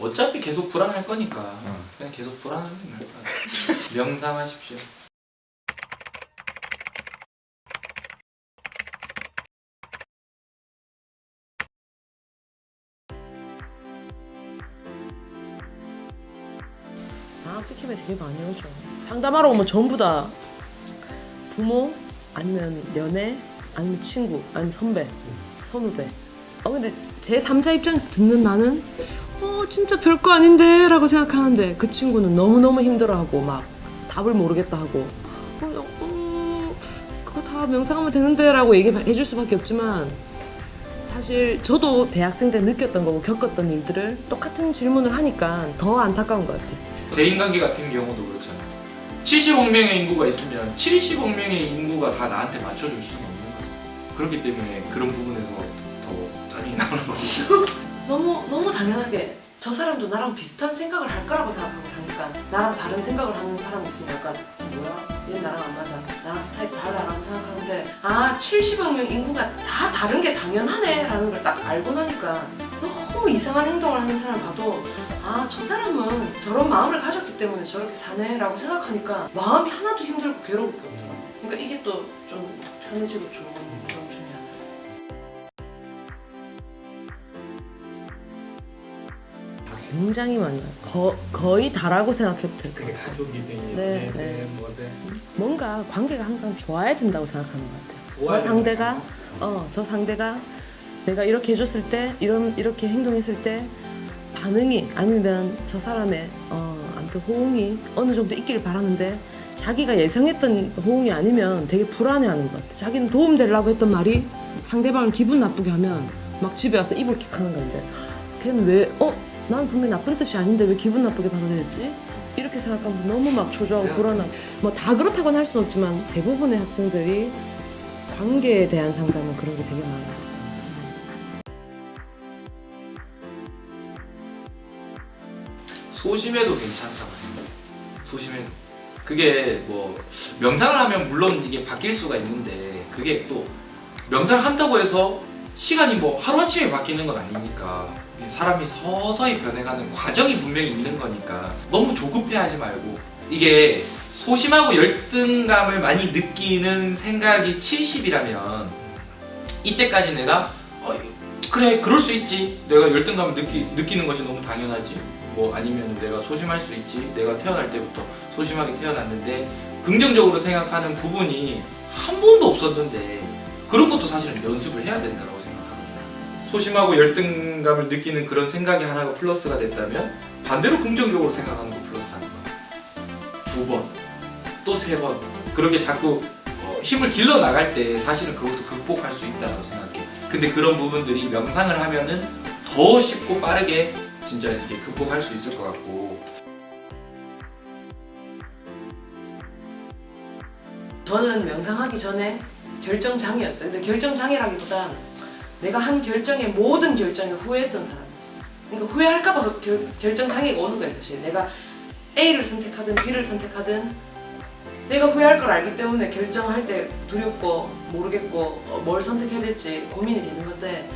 어차피 계속 불안할 거니까 어. 그냥 계속 게 나을 거야. 명상하십시오. 아, 특히면 되게 많이 오죠. 상담하러 오면 전부 다 부모 아니면 연애 아니면 친구 아니면 선배 선후배. 어 근데 제 3자 입장에서 듣는 나는 어 진짜 별거 아닌데 라고 생각하는데 그 친구는 너무너무 힘들어하고 막 답을 모르겠다 하고 어, 어, 그거 다 명상하면 되는데 라고 얘기해 줄 수밖에 없지만 사실 저도 대학생 때 느꼈던 거고 겪었던 일들을 똑같은 질문을 하니까 더 안타까운 것 같아요. 대인관계 같은 경우도 그렇잖아요. 70억 명의 인구가 있으면 70억 명의 인구가 다 나한테 맞춰줄 수는 없는 거죠. 그렇기 때문에 그런 부분에서 더 짜증이 나는 거고. 너무 너무 당연하게 저 사람도 나랑 비슷한 생각을 할 거라고 생각하고 사니까 나랑 다른 생각을 하는 사람이 있으면 약간 뭐야? 얘 나랑 안 맞아. 나랑 스타일 달라라고 생각하는데 아 70억 명 인구가 다 다른 게 당연하네 라는 걸 딱 알고 나니까 너무 이상한 행동을 하는 사람을 봐도 아 저 사람은 저런 마음을 가졌기 때문에 저렇게 사네 라고 생각하니까 마음이 하나도 힘들고 괴로울 게 없더라 그러니까 이게 또 좀 편해지고 좋은 굉장히 많아요. 거, 거의 다라고 생각해도 될 그게 거예요. 가족이든 네, 연애든 네. 뭐든 뭔가 관계가 항상 좋아야 된다고 생각하는 것 같아요. 좋아야 저 상대가. 어, 저 상대가 내가 이렇게 해줬을 때 이런 이렇게 행동했을 때 반응이 아니면 저 사람의 어, 아무튼 호응이 어느 정도 있기를 바라는데 자기가 예상했던 호응이 아니면 되게 불안해하는 것 같아. 자기는 도움 되려고 했던 말이 상대방을 기분 나쁘게 하면 막 집에 와서 이불 킥하는 거야 이제. 걔는 왜 어? 난 분명히 나쁜 뜻이 아닌데 왜 기분 나쁘게 받아들였지? 이렇게 생각하면 너무 막 초조하고 불안하고 뭐다 그렇다고는 할 수는 없지만 대부분의 학생들이 관계에 대한 상담은 그런 게 되게 많아요. 소심해도 괜찮다고 생각해요. 소심해도. 그게 뭐 명상을 하면 물론 이게 바뀔 수가 있는데 그게 또 명상을 한다고 해서 시간이 뭐 하루아침에 바뀌는 건 아니니까 사람이 서서히 변해가는 과정이 분명히 있는 거니까 너무 조급해하지 말고 이게 소심하고 열등감을 많이 느끼는 생각이 70이라면 이때까지 내가 어, 그래 그럴 수 있지. 내가 열등감을 느끼, 느끼는 것이 너무 당연하지. 뭐 아니면 내가 소심할 수 있지. 내가 태어날 때부터 소심하게 태어났는데 긍정적으로 생각하는 부분이 한 번도 없었는데 그런 것도 사실은 연습을 해야 된다고 소심하고 열등감을 느끼는 그런 생각이 하나가 플러스가 됐다면 반대로 긍정적으로 생각하는 거 플러스하는 거두 번, 또 세 번 그렇게 자꾸 어, 힘을 길러 나갈 때 사실은 그것도 극복할 수 있다고 생각해. 근데 그런 부분들이 명상을 하면은 더 쉽고 빠르게 진짜 이제 극복할 수 있을 것 같고 저는 명상하기 전에 결정장애였어요. 근데 결정장애라기보단 내가 한 결정의 모든 결정에 후회했던 사람이었어요. 그러니까 후회할까봐 그 결, 결정 장애가 오는 거예요, 사실. 내가 A를 선택하든 B를 선택하든 내가 후회할 걸 알기 때문에 결정할 때 두렵고 모르겠고 어, 뭘 선택해야 될지 고민이 되는 건데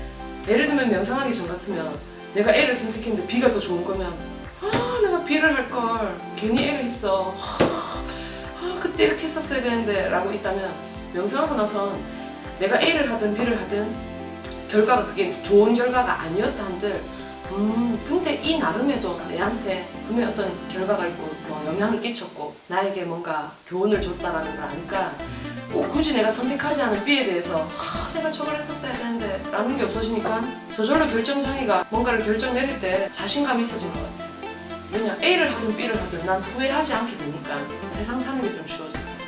예를 들면 명상하기 전 같으면 내가 A를 선택했는데 B가 더 좋은 거면 아 내가 B를 할 걸 괜히 A를 했어 아 그때 이렇게 했었어야 되는데 라고 있다면 명상하고 나선 내가 A를 하든 B를 하든 결과가 그게 좋은 결과가 아니었다 한들 음 근데 이 나름에도 내한테 분명히 어떤 결과가 있고 뭐 영향을 끼쳤고 나에게 뭔가 교훈을 줬다라는 걸 아니까 꼭 굳이 내가 선택하지 않은 B에 대해서 아 내가 저걸 했었어야 되는데 라는 게 없어지니까 저절로 결정장애가 뭔가를 결정 내릴 때 자신감이 있어진 것 같아요. 왜냐 A를 하든 B를 하든 난 후회하지 않게 되니까 세상 사는 게 좀 쉬워졌어요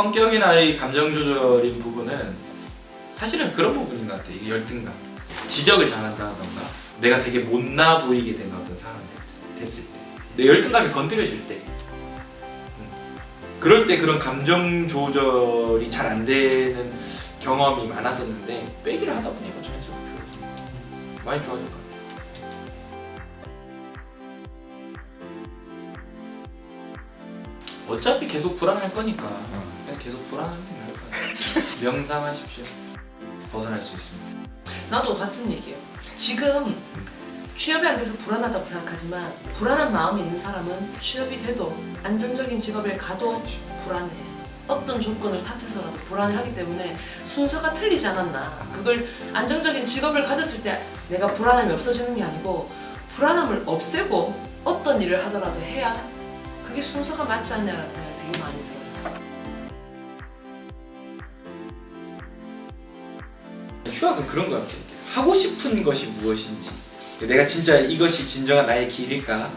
성격이나 이 감정 조절인 부분은 사실은 그런 부분인 것 같아. 이게 열등감, 지적을 당한다던가 내가 되게 못나 보이게 되는 어떤 상황이 됐- 됐을 때, 내 열등감이 건드려질 때, 음. 그럴 때 그런 감정 조절이 잘 안 되는 경험이 많았었는데 빼기를 하다 보니까 자연스럽게 많이 것 어차피 계속 불안할 거니까 그냥 계속 불안하는 게 나을 거야. 명상하십시오. 벗어날 수 있습니다. 나도 같은 얘기예요. 지금 취업이 안 돼서 불안하다고 생각하지만 불안한 마음이 있는 사람은 취업이 돼도 안정적인 직업을 가도 불안해. 어떤 조건을 탓해서라도 불안해하기 때문에 순서가 틀리지 않았나. 그걸 안정적인 직업을 가졌을 때 내가 불안함이 없어지는 게 아니고 불안함을 없애고 어떤 일을 하더라도 해야 그게 순서가 맞지 않냐라는 생각이 되게 많이 들어요. 휴학은 그런 것 같아. 하고 싶은 것이 무엇인지. 내가 진짜 이것이 진정한 나의 길일까?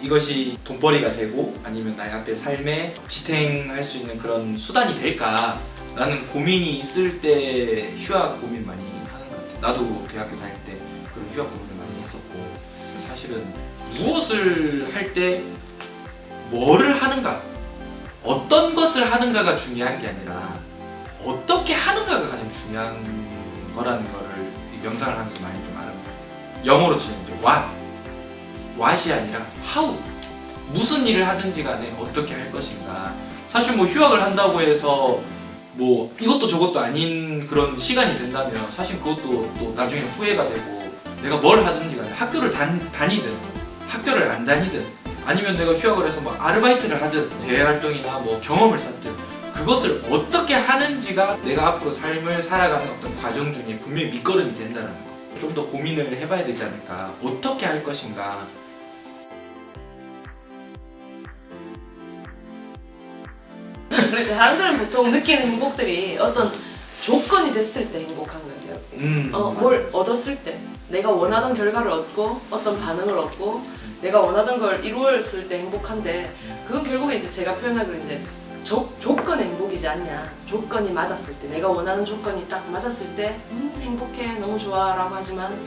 이것이 돈벌이가 되고 아니면 나의 앞에 삶에 지탱할 수 있는 그런 수단이 될까? 라는 고민이 있을 때 휴학 고민 많이 하는 것 같아. 나도 대학교 다닐 때 그런 휴학 고민을 많이 했었고 사실은 무엇을 할 때 뭐를 하는가? 어떤 것을 하는가가 중요한 게 아니라 어떻게 하는가가 가장 중요한 거라는 거를 이 명상을 하면서 많이 좀 알아요. 영어로 치면 이제 what, what이 아니라 how. 무슨 일을 하든지 간에 어떻게 할 것인가. 사실 뭐 휴학을 한다고 해서 뭐 이것도 저것도 아닌 그런 시간이 된다면 사실 그것도 또 나중에 후회가 되고 내가 뭘 하든지 간에 학교를 단, 다니든 학교를 안 다니든 아니면 내가 휴학을 해서 뭐 아르바이트를 하든 대외 활동이나 뭐 경험을 쌓든 그것을 어떻게 하는지가 내가 앞으로 삶을 살아가는 어떤 과정 중에 분명히 밑거름이 된다는 거. 좀 더 고민을 해봐야 되지 않을까. 어떻게 할 것인가. 그래서 사람들은 보통 느끼는 행복들이 어떤 조건이 됐을 때 행복한 거예요. 음. 어, 뭘 얻었을 때 내가 원하던 결과를 얻고 어떤 반응을 얻고 내가 원하던 걸 이루었을 때 행복한데 그건 결국에 이제 제가 표현하기로 이제 조, 조건의 행복이지 않냐 조건이 맞았을 때 내가 원하는 조건이 딱 맞았을 때 음, 행복해 너무 좋아 라고 하지만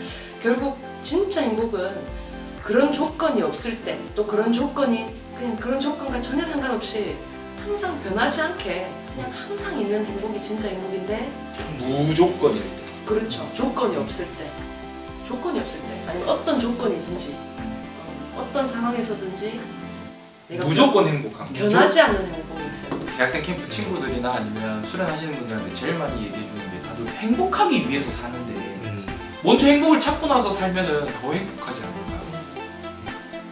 결국 진짜 행복은 그런 조건이 없을 때 또 그런 조건이 그냥 그런 조건과 전혀 상관없이 항상 변하지 않게 그냥 항상 있는 행복이 진짜 행복인데 무조건일 때. 그렇죠. 조건이 없을 때. 조건이 없을 때. 아니면 어떤 조건이든지. 어, 어떤 상황에서든지. 내가 무조건 행복한 거. 변하지 않는 행복이 있어요. 대학생 캠프 친구들이나 아니면 수련하시는 분들한테 제일 많이 얘기해 주는 게 다들 행복하기 위해서 사는데 먼저 행복을 찾고 나서 살면은 더 행복하지 않을까요?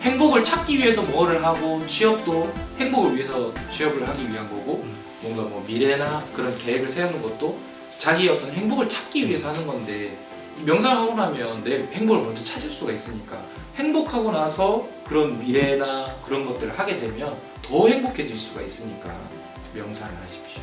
행복을 찾기 위해서 뭐를 하고 취업도 행복을 위해서 취업을 하기 위한 거고 뭔가 뭐 미래나 그런 계획을 세우는 것도 자기의 어떤 행복을 찾기 위해서 하는 건데 명상하고 나면 내 행복을 먼저 찾을 수가 있으니까 행복하고 나서 그런 미래나 그런 것들을 하게 되면 더 행복해질 수가 있으니까 명상을 하십시오.